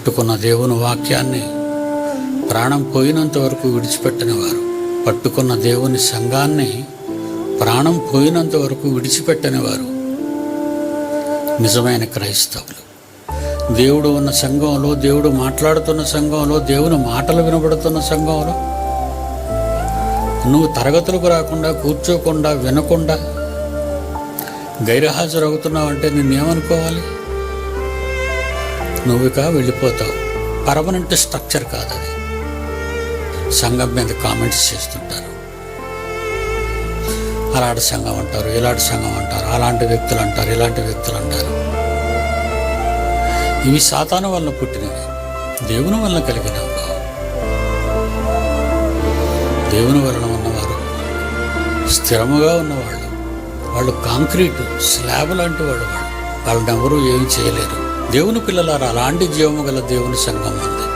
పట్టుకున్న దేవుని వాక్యాన్ని ప్రాణం పోయినంత వరకు విడిచిపెట్టని వారు. పట్టుకున్న దేవుని సంఘాన్ని ప్రాణం పోయినంత వరకు విడిచిపెట్టని వారు. నిజమైన క్రైస్తవులు. దేవుడు ఉన్న సంఘంలో దేవుడు మాట్లాడుతున్న సంఘంలో దేవుని మాటలు వినబడుతున్న సంఘంలో నువ్వు తరగతులకు రాకుండా కూర్చోకుండా వినకుండా గైర్హాజరు అవుతున్నావంటే నిన్నేమనుకోవాలి? నువ్వుగా వెళ్ళిపోతావు. పర్మనెంట్ స్ట్రక్చర్ కాదు అది. సంఘం మీద కామెంట్స్ చేస్తుంటారు. అలాంటి సంఘం అంటారు ఇలాంటి సంఘం అంటారు అలాంటి వ్యక్తులు అంటారు ఇలాంటి వ్యక్తులు అంటారు. ఇవి సాతాను వల్ల పుట్టినవి. దేవుని వల్ల కలిగినవి కావు. దేవుని వలన ఉన్నవారు స్థిరముగా ఉన్నవాళ్ళు. వాళ్ళు కాంక్రీటు స్లాబ్ లాంటి వాళ్ళు వాళ్ళు. వాళ్ళని ఎవరూ ఏమి చేయలేరు. దేవుని పిల్లలారా అలాంటి జీవము గల దేవుని సంఘం ఉంది